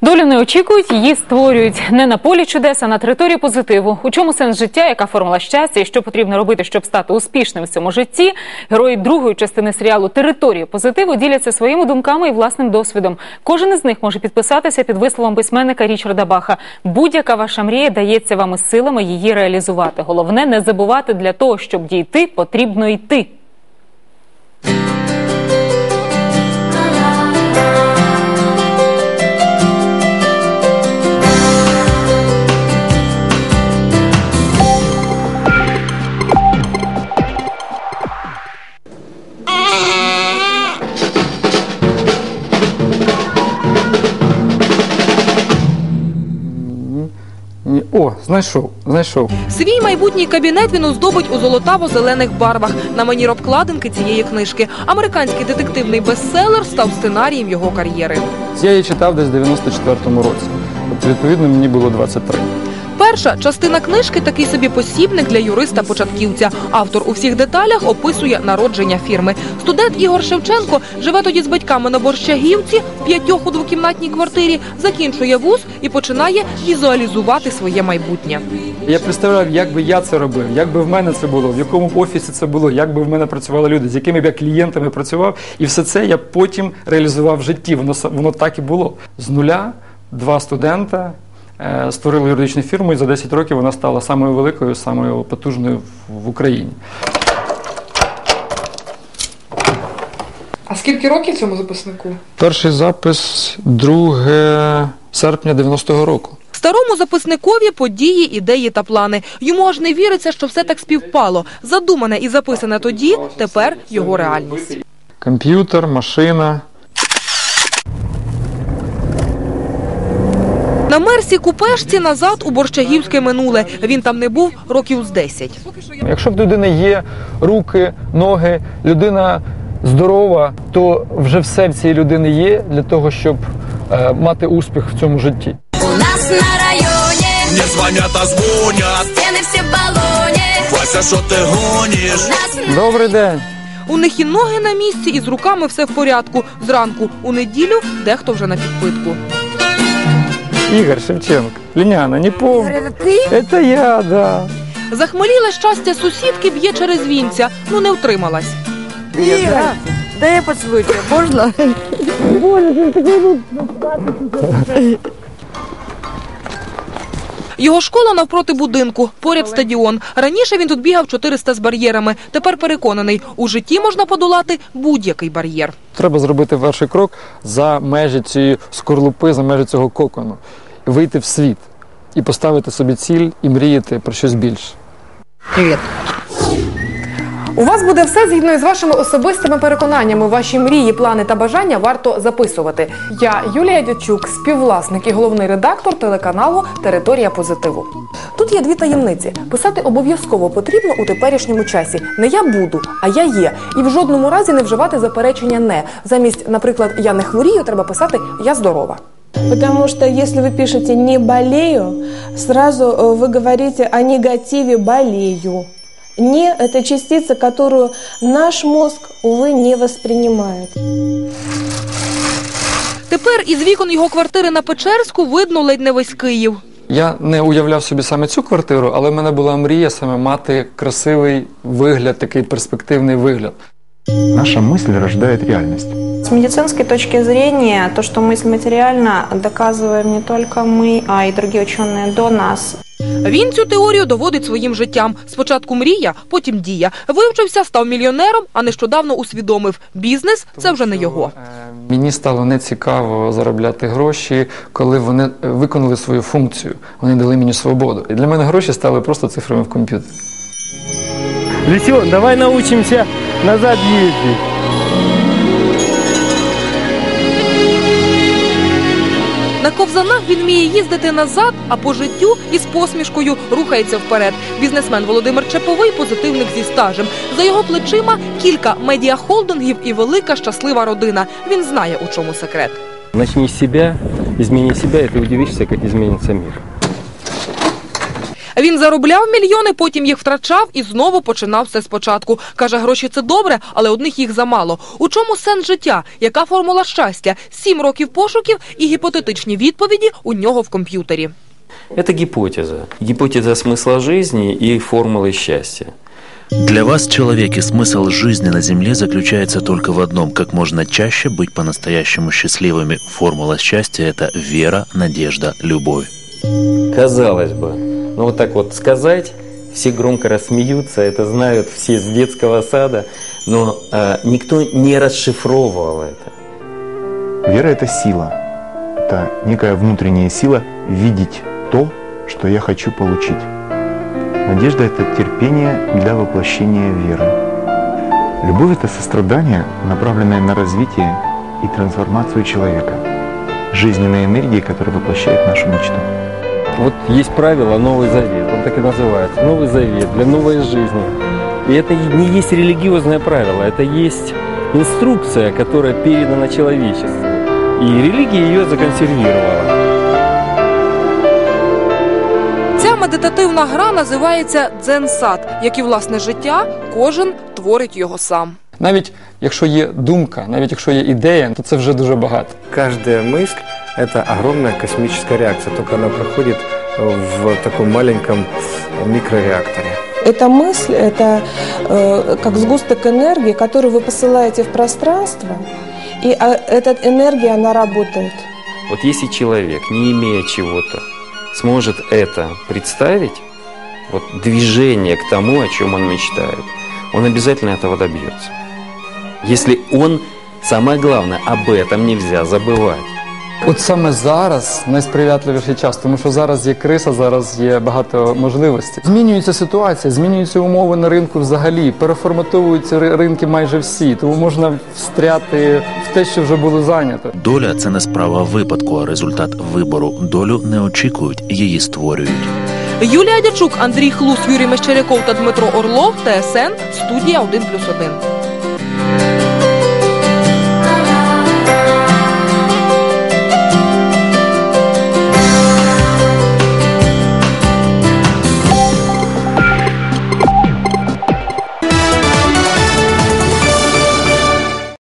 Долю не очікують, її створюють не на полі чудес, а на території позитиву. У чому сенс життя, яка формула щастя і що потрібно робити, щоб стати успішним в цьому житті? Герої другої частини серіалу Територія позитиву діляться своїми думками і власним досвідом. Кожен із них може підписатися під висловом письменника Річарда Баха. Будь-яка ваша мрія дається вам із силами її реалізувати. Головне не забувати для того, щоб дійти, потрібно йти. О, знайшов, знайшов. Свій майбутній кабінет він оздобить у золотаво-зелених барвах на манір обкладинки цієї книжки. Американський детективний бестселер став сценарієм його кар'єри. Я її читав десь в 94-му році. Тобто, відповідно, мені було 23. Перша частина книжки такий собі посібник для юриста-початківця. Автор у всіх деталях описує народження фірми. Студент Ігор Шевченко живе тоді з батьками на Борщагівці в п'ятьох у двокімнатній квартирі, закінчує вуз і починає візуалізувати своє майбутнє. Я представляв, як би я це робив, як би в мене це було, в якому офісі це було, як би в мене працювали люди, з якими б я клієнтами працював. І все це я потім реалізував в житті. Воно, воно так і було. З нуля два студента створили юридичну фірму, і за 10 років вона стала самою великою, самою потужною в- в Україні. А скільки років цьому записнику? Перший запис 2 серпня 90-го року. Старому записникові події, ідеї та плани. Йому аж не віриться, що все так співпало. Задумане і записане тоді, тепер його реальність. Комп'ютер, машина. На мерсі купешці назад у борщагівське минуле. Він там не був років з 10. Якщо в людини є руки, ноги, людина здорова, то вже все в цій людини є для того, щоб е, мати успіх в цьому житті. У нас на районе Мне звонят, а звонят стены все в баллоне. Вася, что ты гонишь? Добрий день. У них і ноги на місці, і з руками все в порядку. Зранку у неділю дехто вже на підпитку. Ігор Шевченко. Ліняна, не помню. Це я, да. Захмеліле щастя сусідки б'є через вінця. Ну не втрималась. Ира, да я поцелую тебя, можно? Його школа навпроти будинку, поряд стадіон. Раніше він тут бігав 400 з бар'єрами. Тепер переконаний, у житті можна подолати будь-який бар'єр. Треба зробити перший крок за межі цієї скорлупи, за межі цього кокону. Вийти в світ і поставити собі ціль і мріяти про щось більше. У вас буде все згідно із вашими особистими переконаннями. Ваші мрії, плани та бажання варто записувати. Я Юлія Дячук, співвласник і головний редактор телеканалу Територія позитиву. Тут є дві таємниці. Писати обов'язково потрібно у теперішньому часі. Не я буду, а я є. І в жодному разі не вживати заперечення не. Замість, наприклад, я не хворію, треба писати я здорова. Потому что если вы пишете «не болею», сразу э, вы говорите о негативе «болею». «Не» – это частица, которую наш мозг, увы, не воспринимает. Тепер із вікон його квартири на Печерську видно ледь не весь Київ. Я не уявляв собі саме цю квартиру, але в мене була мрія саме мати красивий вигляд, такий перспективний вигляд. Наша мысль рождает реальность. С медицинской точки зрения, то, что мысль материальна, доказываем не только мы, а и другие ученые до нас. Він цю теорію доводить своїм життям. Спочатку мрія, потім дія. Вивчився, став мільйонером, а нещодавно усвідомив – бізнес – це вже не його. Е, Мені стало нецікаво заробляти гроші, коли вони е, виконали свою функцію. Вони дали мені свободу. І для мене гроші стали просто цифрами в комп'ютері. Лисен, давай научимся назад ездить. На ковзанах він вміє їздити назад, а по життю із посмішкою рухається вперед. Бізнесмен Володимир Чеповий позитивник зі стажем. За його плечима кілька медіахолдингів і велика щаслива родина. Він знає, у чому секрет. Начни с зміни измени себя, и ты удивишься, как изменится мир. Він заробляв мільйони, потім їх втрачав і знову починав все спочатку. Каже, гроші це добре, але одних їх замало. У чому сенс життя? Яка формула щастя? Сім років пошуків і гіпотетичні відповіді у нього в комп'ютері. Это гипотеза. Гипотеза смысла жизни и формулы счастья. Для вас, человек, и смысл жизни на Земле заключается только в одном – как можно чаще быть по-настоящему счастливыми. Формула счастья – это вера, надежда, любовь. Казалось бы, ну вот так вот сказать, все громко рассмеются, это знают все с детского сада, но э, никто не расшифровывал это. Вера – это сила. Это некая внутренняя сила видеть то, что я хочу получить. Надежда – это терпение для воплощения веры. Любовь – это сострадание, направленное на развитие и трансформацию человека. Жизненная энергия, которая воплощает нашу мечту. Вот есть правило Новый Завет, он так и называется. Новый Завет для новой жизни. И это не есть религиозное правило, это есть инструкция, которая передана человечеству. И религия ее законсервировала. Ця медитативна гра називається дзен-сад, як і власне життя, кожен творить його сам. Навіть якщо є думка, навіть якщо є ідея, то це вже дуже багато. Каждая мысль – это огромная космическая реакция, только она проходит в таком маленьком микрореакторе. Эта мысль – это э, как сгусток энергии, который вы посылаете в пространство, и а, эта энергия, она работает. Вот если человек, не имея чего-то, сможет это представить, вот движение к тому, о чем он мечтает, он обязательно этого добьется. Если он, самое главное, об этом нельзя забывать. От саме зараз найсприятливіший час, тому що зараз є криса, зараз є багато можливостей. Змінюється ситуація, змінюються умови на ринку взагалі, переформатовуються ринки майже всі, тому можна встряти в те, що вже було зайнято. Доля це не справа випадку, а результат вибору. Долю не очікують, її створюють. Юлія Дячук, Андрій Хлус, Юрій Мещеряков та Дмитро Орлов, ТСН, студія 1+,1.